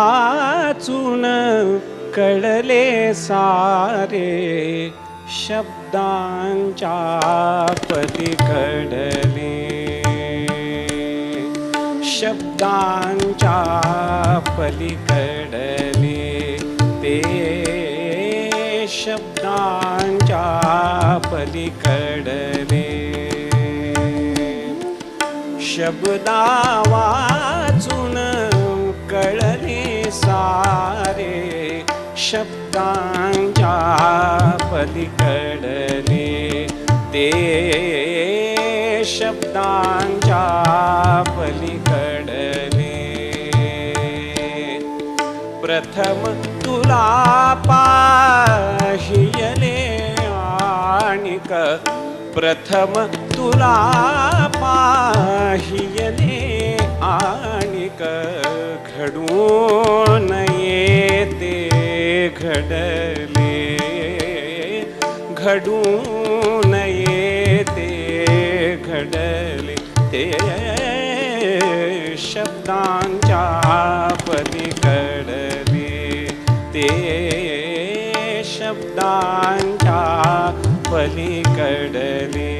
आचून कळले सारे शब्दांच्या पलीकडले. शब्दांच्या पलीकडले. ते शब्दांच्या पलीकडले. शब्दा वाचून शब्दांच्या पलीकडले. ते शब्दांच्या पलीकडले. प्रथम तुला पाहियले आणिक. प्रथम तुला पाहियले आणिक. घडू नये घडले घडून येते घडले. ते शब्दांच्या पलीकडले ते शब्दांच्या पलीकडले.